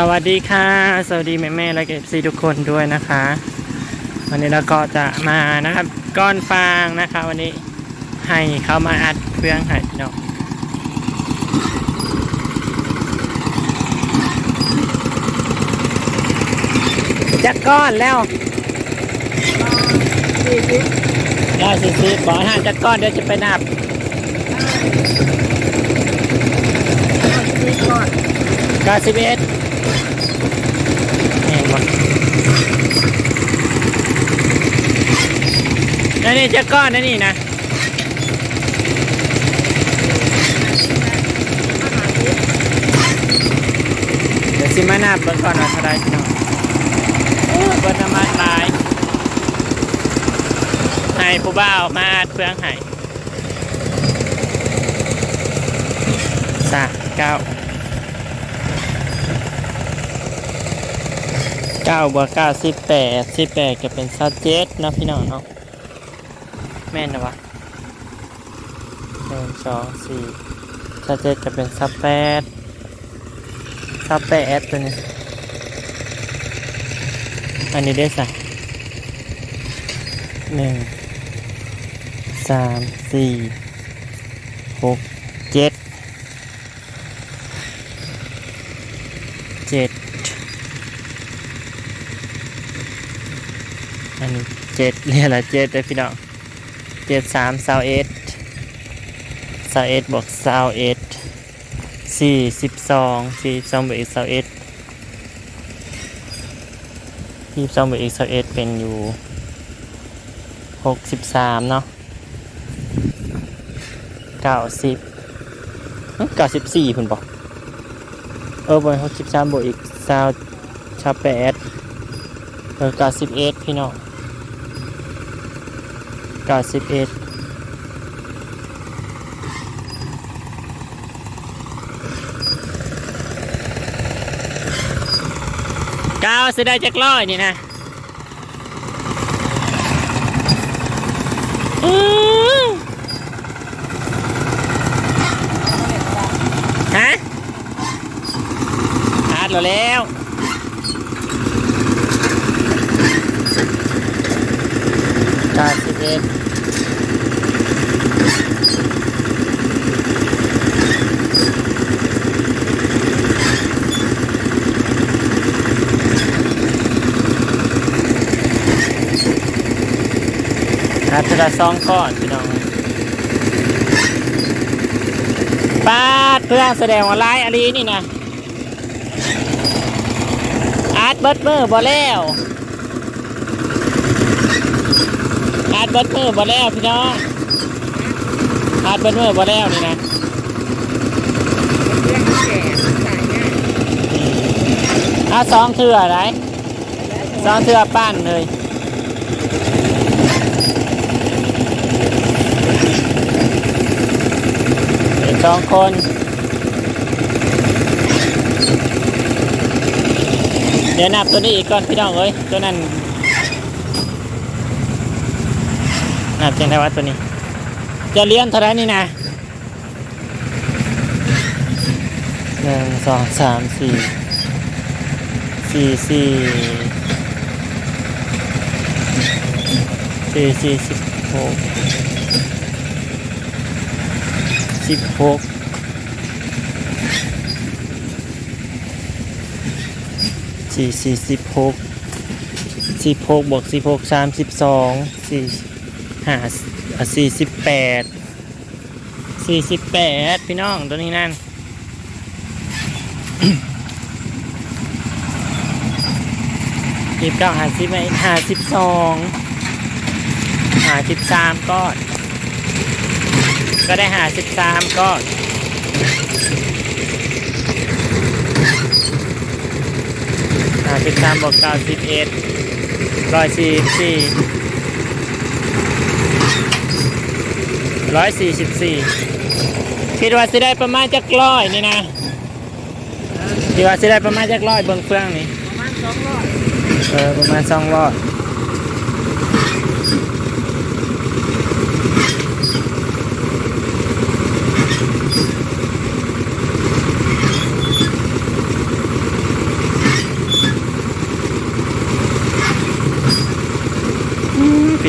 สวัสดีค่ะ สวัสดีแม่แม่ๆและเก็บซีทุกคนด้วยนะคะ วันนี้เราก็จะมานะครับก้อนฟางนะคะ วันนี้ให้เขามาอัดเครื่องให้พี่น้องจักก้อนแล้วร้อยสี่สิบบอกห้าจักก้อนเดี๋ยวจะไปนับก้าสิบเอ็ด นี่หมดนั่นนี่จักก้อนนั่นนี่นะเดี๋ยวสิมานับเบิ่งก่อนว่าเท่าไรพี่น้องโอ้เบิ่งทำไมหลายให้ผู้บ่าวมาอัดเฟืองให้สามเก้า เก้าบวกเก้าสิบแปดสิบแปดก็เป็นสัดเจ็ดนะพี่น้องเนาะแม่นนะวะหนึ่งสองสี่สัดเจ็ดก็เป็นสัดแปดซับแปดตัวนี้อันนี้ได้สักหนึ่งสามสี่หกเจ็ดเจ็ด อันนี้เจ็ดเรียกอะไรเจ็ดเลยพี่น้องเจ็ดสามสาวเอ็ดสาวเอ็ดบวกสาวเอ็ดสี่สิบสองสี่สองบวกอีกสิบเอ็ดยี่สิบสองบวกอีกสิบเอ็ดเป็นอยู่หกสิบสามเนาะเก้าสิบเก้าสิบสี่คุณบอกเออบวกหกสิบสามบวกอีกสาวชาแปด เออเก้าสิบเอ็ดพี่น้องเก้าสิบเอ็ดก้าสิได้จักร้อยนี่นะอื้อฮะอาดเราแล้วเก้าสิบเอ็ด อาดทีละสองก้อนพี่น้องปาดเพื่อแสดงว่าลายอะไรนี่นะอาดเบิร์ดมือบ่แล้วอาดเบิร์ดมือบ่แล้วพี่น้องอาดเบิร์ดมือบ่แล้วนี่นะเอาสองเถื่อไรสองเถื่อปั้นเลย เป็น สองคนเดี๋ยวนับตัวนี้อีกก่อนพี่น้องเอ้ยตัวนั้นนับจังได้ว่าตัวนี้ จะเลี้ยนเท่าไรนี่นะหนึ่งสองสามสี่สี่สี่สี่สี่สิบหก สิบหกสี่สี่สิบหกสิบหกบวกสิบหกสามสิบสองสี่ห้าสี่สิบแปดสี่สิบแปดพี่น้องตัวนี้นั่นสิบเก้าหาสิบห้าสิบสองหาสิบสามก้อน ก็ได้หาสิบสามก้อนหาสิบสามบวกเก้าสิบเอ็ดร้อยสี่สี่ร้อยสี่สิบสี่คิดว่าสิได้ประมาณจักร้อยนี่นะคิดว่าสิได้ประมาณจักร้อยเบิ่งเฟืองนี่เออประมาณสองร้อย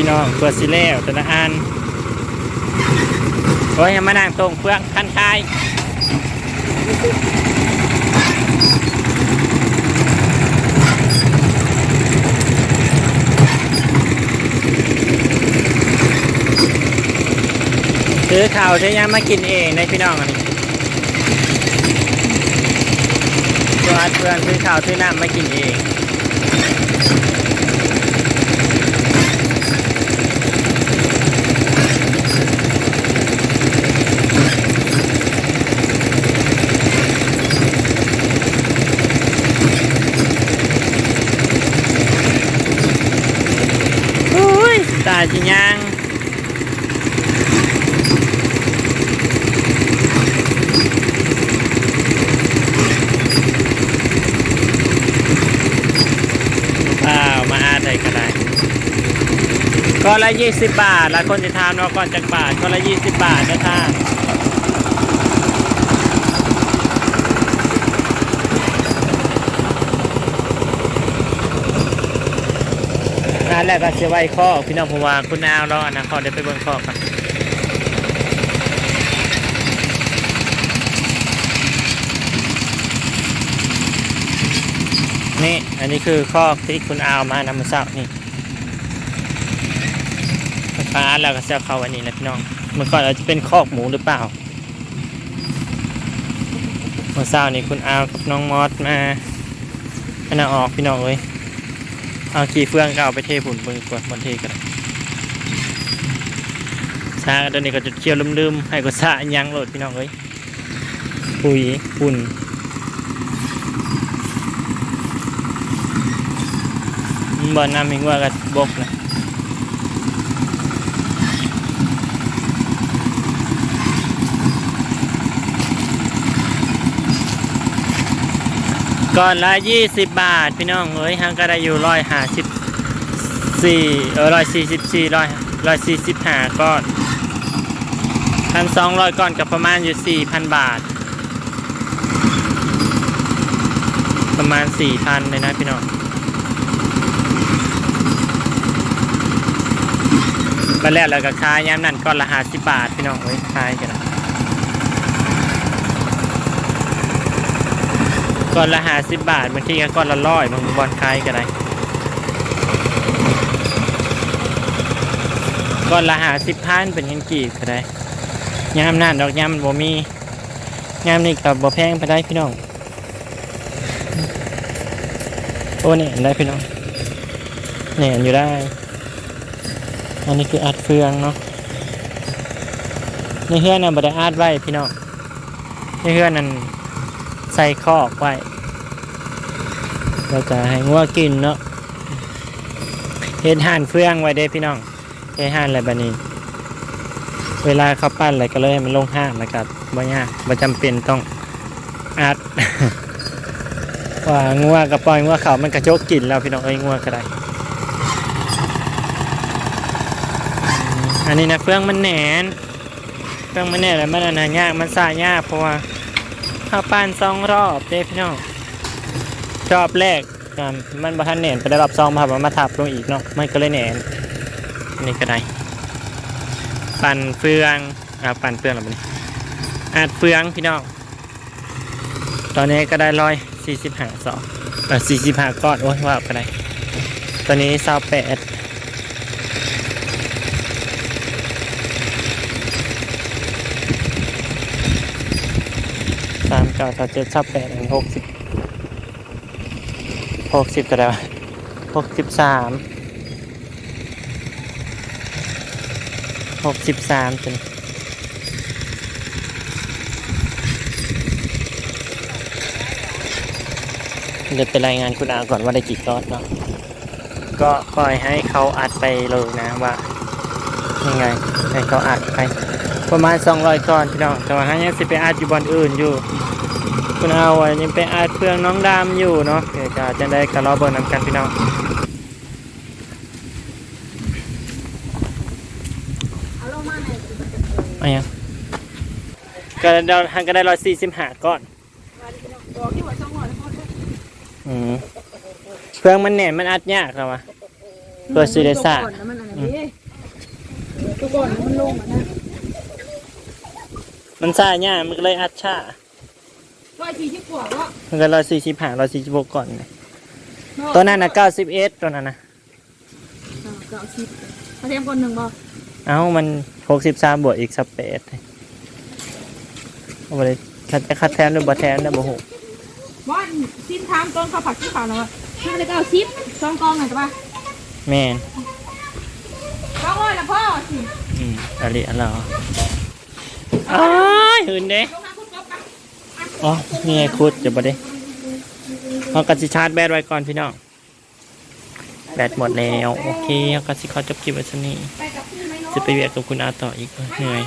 น้องเพื่อสิแล้วแต่ละอันโอ้ยมานั่งตรงเพื่องคันคายซื้อข่าวซื้ยามมากินเองในพี่น้องอันนี้ตัวเพื่อนซื้อข่าวซื้อน้ำมากินเอง อุ้ยตาจริงยังปล่ามาอาได้ก็ได้ก้อนละยี่สิบบาทหลายคนจะทานว่าก่อนจากบาทก้อนละยี่สิบบาทนะท่าน นั่นแหละก็เสียไว้ข้อพี่น้องผมว่าคุณนาวรอนะขอเดี๋ยวไปเบิ่งข้อกันนี่อันนี้คือข้อที่คุณอาวมานำมาเศร้านี่ฟ้าแล้วก็เสียเขาอันนี้แหละพี่น้องเมื่อก่อนเราจะเป็นคอกหมูหรือเปล่าเมื่อเช้านี่คุณอาวกับน้องมอสมาอันน่ะออกพี่น้องเอ้ย เอาขี่เฟืองก็เอาไปเทผุนเบิ่งกว่าบนเทกันซาตอนนี้ก็จะเคี่ยวลืมๆให้ก็ซายังโหลดพี่น้องเอ้ยปุ๋ยปุ่นบ่อน้ำมิงว่ากับบกนะ ก่อนละยี่สิบบาท พี่น้องเอ้ยห้างก็ได้อยู่ร้อยห้าสิบสี่เออร้อยสี่สิบสี่ร้อยร้อยสี่สิบห้าก้อนพันสองร้อยก้อนกับประมาณอยู่สี่พันบาท ประมาณสี่พันเลยนะพี่น้องมาแล้วแล้วก็ขายย้ำนั่นก้อนละห้าสิบบาท พี่น้องเอ้ยขายกันนะ ก้อนละหาสิบบาทบางทีก็ก้อนละร้อยบางบอลขายกันได้ก้อนละหาสิบพันเป็นเงินกีบก็ได้ยามนั่นดอกยามมันบ่มียามนี่กับบ่แพงไปได้พี่น้องโอ้เนี่ยได้พี่น้องเนี่ยอยู่ได้ อันนี้คืออัดเฟืองเนาะในเฮือนน่ะบ่ได้อัดไว้พี่น้องในเฮือนนั่น ใส่คอกไว้เราจะให้งัวกินเนาะเฮ็ดห่านเฟื่องไว้เด้พี่น้องใช้ห้านอะไรแบบนี้ เวลาเขาปั้นอะไรก็เลยให้มันลงห้านนะครับบ่ยากบ่จำเป็นต้องอัดว่างัวกับปล่อยงัวเขามันกระโจกกินแล้วพี่น้องเอ้ยงัวก็ได้อันนี้นะเฟื่องมันแหนนเฟื่องมันแหนนแล้วมันอันนั้นยากมันสายยากเพราะว่า เขาปั้นสองรอบเด้พี่น้องรอบแรกมันบ่ทันแหนนไปได้รอบสองมาครับมาทับลงอีกเนาะมันก็เลยแหนนนี่ก็ได้ปั่นเฟืองอ่าปั่นเฟืองแล้วมันอาดเฟืองพี่น้องตอนนี้ก็ได้ร้อยสี่สิบห้าสองสี่สิบห้าก้อนโอ้ยว่าก็ได้ตอนนี้เศร้าแปดสาม เก้าเก้าเจ็ดเศร้าแปดหกสิบหกสิบก็ได้วะหกสิบสามหกสิบสามจนเดี๋ยวไปรายงานคุณอาก่อนว่าได้กี่ก้อนเนาะก็ปล่อยให้เขาอัดไปเลยนะว่ายังไงให้เขาอัดไปประมาณสองร้อยก้อนพี่น้องแต่ว่าฮะยังสิไปอัดอยู่บอนอื่นอยู่ คุณเอาอะยังไปอัดเพื่องน้องดำอยู่เนาะเดี๋ยวจะจะได้กระรอเบอร์นำกันพี่น้องอาลงมาหน่อยสิเอะไรก็ได้หันก็ได้ร้อยสี่สิบห้าก้อนอืมเครื่องมันแหน่นมันอัดยากครับวะเพื่อสิได้ซ่าก่อนนมันอันนี้ตัวก่อนมันลงอะนะมันซ่าเนี่ยมันก็เลยอัดชา ร้อยสี่สิบกว่าก็มันก็ร้อยสี่สิบห้าร้อยสี่สิบหกก่อนนะตัวนั้นนะเก้าสิบเอ็ดตัวนั้นนะเก้าสิบเขาเทียมคนหนึ่งบ่เอ้ามันหกสิบสามบวกอีกสักแปดเอาไปเลยคัดจะคัดแทนหรือบ่แทนนะบ่หกว่าสิ้นทามต้นข้าวผัดที่ขาวแล้วอะห้าสิบเก้าสิบสองกองไงจ้ะป่ะแม่นสองร้อยละพ่อสิอืมอะไรอะไรอ๋ออ้ายหืนเด้ อ๋อนี่ไงคุดจะบ่ได้เอากระสิชาร์จแบตไว้ก่อนพี่น้อง แบตหมดแล้ว โอเคเอากระสิเขาจบคลิปไว้สักนี้ไปกับพี่ไหมเนาะจะไปเวียกกับคุณอาต่ออีกเหนื่อย